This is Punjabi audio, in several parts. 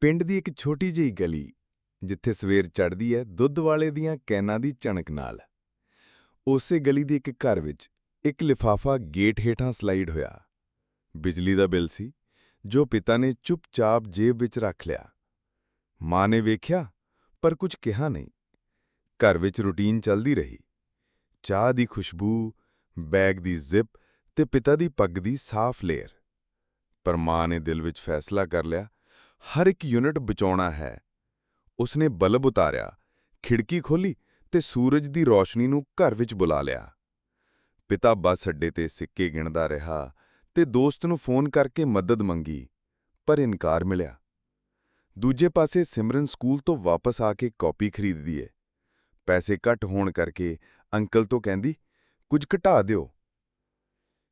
ਪਿੰਡ ਦੀ ਇੱਕ ਛੋਟੀ ਜਿਹੀ ਗਲੀ, ਜਿੱਥੇ ਸਵੇਰ ਚੜ੍ਹਦੀ ਹੈ ਦੁੱਧ ਵਾਲੇ ਦੀਆਂ ਕੈਨਾਂ ਦੀ ਚਣਕ ਨਾਲ। ਉਸੇ ਗਲੀ ਦੇ ਇੱਕ ਘਰ ਵਿੱਚ ਇੱਕ ਲਿਫਾਫਾ ਗੇਟ ਹੇਠਾਂ ਸਲਾਈਡ ਹੋਇਆ। ਬਿਜਲੀ ਦਾ ਬਿੱਲ ਸੀ, ਜੋ ਪਿਤਾ ਨੇ ਚੁੱਪਚਾਪ ਜੇਬ ਵਿੱਚ ਰੱਖ ਲਿਆ। ਮਾਂ ਨੇ ਵੇਖਿਆ, ਪਰ ਕੁਝ ਕਿਹਾ ਨਹੀਂ। ਘਰ ਵਿੱਚ ਰੁਟੀਨ ਚੱਲਦੀ ਰਹੀ। ਚਾਹ ਦੀ ਖੁਸ਼ਬੂ, ਬੈਗ ਦੀ ਜ਼ਿਪ ਤੇ ਪਿਤਾ ਦੀ ਪੱਗ ਦੀ ਸਾਫ਼ ਲੇਅਰ। ਪਰ ਮਾਂ ਨੇ ਦਿਲ ਵਿੱਚ ਫੈਸਲਾ ਕਰ ਲਿਆ ਹਰ ਇੱਕ ਯੂਨਿਟ ਬਚਾਉਣਾ ਹੈ। ਉਸਨੇ ਬਲਬ ਉਤਾਰਿਆ, ਖਿੜਕੀ ਖੋਲੀ ਤੇ ਸੂਰਜ ਦੀ ਰੋਸ਼ਨੀ ਨੂੰ ਘਰ ਵਿੱਚ ਬੁਲਾ ਲਿਆ। ਪਿਤਾ ਬੱਸ ਅੱਡੇ ਤੇ ਸਿੱਕੇ ਗਿਣਦਾ ਰਿਹਾ ਤੇ ਦੋਸਤ ਨੂੰ ਫੋਨ ਕਰਕੇ ਮਦਦ ਮੰਗੀ, ਪਰ ਇਨਕਾਰ ਮਿਲਿਆ। ਦੂਜੇ ਪਾਸੇ ਸਿਮਰਨ ਸਕੂਲ ਤੋਂ ਵਾਪਸ ਆ ਕੇ ਕਾਪੀ ਖਰੀਦਦੀ ਏ। ਪੈਸੇ ਘੱਟ ਹੋਣ ਕਰਕੇ ਅੰਕਲ ਤੋਂ ਕਹਿੰਦੀ, ਕੁਝ ਘਟਾ ਦਿਓ।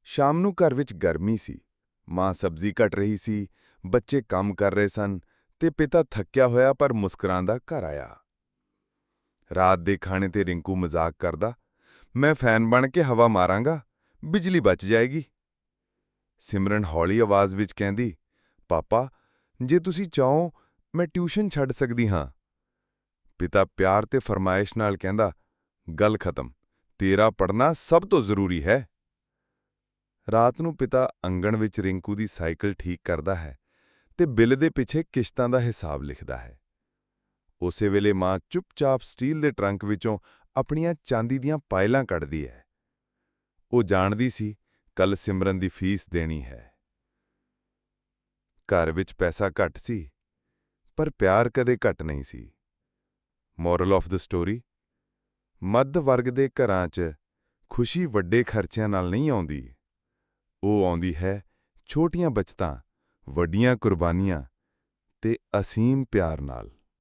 ਸ਼ਾਮ ਨੂੰ ਘਰ ਵਿੱਚ ਗਰਮੀ ਸੀ। ਮਾਂ ਸਬਜ਼ੀ ਕੱਟ ਰਹੀ ਸੀ, ਬੱਚੇ ਕੰਮ ਕਰ ਰਹੇ ਸਨ ਤੇ ਪਿਤਾ ਥੱਕਿਆ ਹੋਇਆ ਪਰ ਮੁਸਕਰਾਉਂਦਾ ਘਰ ਆਇਆ। ਰਾਤ ਦੇ ਖਾਣੇ ਤੇ ਰਿੰਕੂ ਮਜ਼ਾਕ ਕਰਦਾ, ਮੈਂ ਫੈਨ ਬਣ ਕੇ ਹਵਾ ਮਾਰਾਂਗਾ, ਬਿਜਲੀ ਬਚ ਜਾਏਗੀ। ਸਿਮਰਨ ਹੌਲੀ ਆਵਾਜ਼ ਵਿੱਚ ਕਹਿੰਦੀ, ਪਾਪਾ, ਜੇ ਤੁਸੀਂ ਚਾਹੋ, ਮੈਂ ਟਿਊਸ਼ਨ ਛੱਡ ਸਕਦੀ ਹਾਂ। ਪਿਤਾ ਪਿਆਰ ਤੇ ਫਰਮਾਇਸ਼ ਨਾਲ ਕਹਿੰਦਾ, ਗੱਲ ਖਤਮ, ਤੇਰਾ ਪੜਨਾ ਸਭ ਤੋਂ ਜ਼ਰੂਰੀ ਹੈ। ਰਾਤ ਨੂੰ ਪਿਤਾ ਅੰਗਣ ਵਿੱਚ ਰਿੰਕੂ ਦੀ ਸਾਈਕਲ ਠੀਕ ਕਰਦਾ ਹੈ ਤੇ ਬਿੱਲ ਦੇ ਪਿੱਛੇ ਕਿਸ਼ਤਾਂ ਦਾ ਹਿਸਾਬ ਲਿਖਦਾ ਹੈ। ਉਸੇ ਵੇਲੇ ਮਾਂ ਚੁੱਪਚਾਪ ਸਟੀਲ ਦੇ ਟਰੰਕ ਵਿੱਚੋਂ ਆਪਣੀਆਂ ਚਾਂਦੀ ਦੀਆਂ ਪਾਇਲਾਂ ਕੱਢਦੀ ਹੈ। ਉਹ ਜਾਣਦੀ ਸੀ ਕੱਲ ਸਿਮਰਨ ਦੀ ਫੀਸ ਦੇਣੀ ਹੈ। ਘਰ ਵਿੱਚ ਪੈਸਾ ਘੱਟ ਸੀ, ਪਰ ਪਿਆਰ ਕਦੇ ਘੱਟ ਨਹੀਂ ਸੀ। ਮੋਰਲ ਆਫ ਦ ਸਟੋਰੀ, ਮੱਧ ਵਰਗ ਦੇ ਘਰਾਂ 'ਚ ਖੁਸ਼ੀ ਵੱਡੇ ਖਰਚਿਆਂ ਨਾਲ ਨਹੀਂ ਆਉਂਦੀ। ਉਹ ਆਉਂਦੀ ਹੈ ਛੋਟੀਆਂ ਬਚਤਾਂ ਵੱਡੀਆਂ ਕੁਰਬਾਨੀਆਂ ਤੇ ਅਸੀਮ ਪਿਆਰ ਨਾਲ।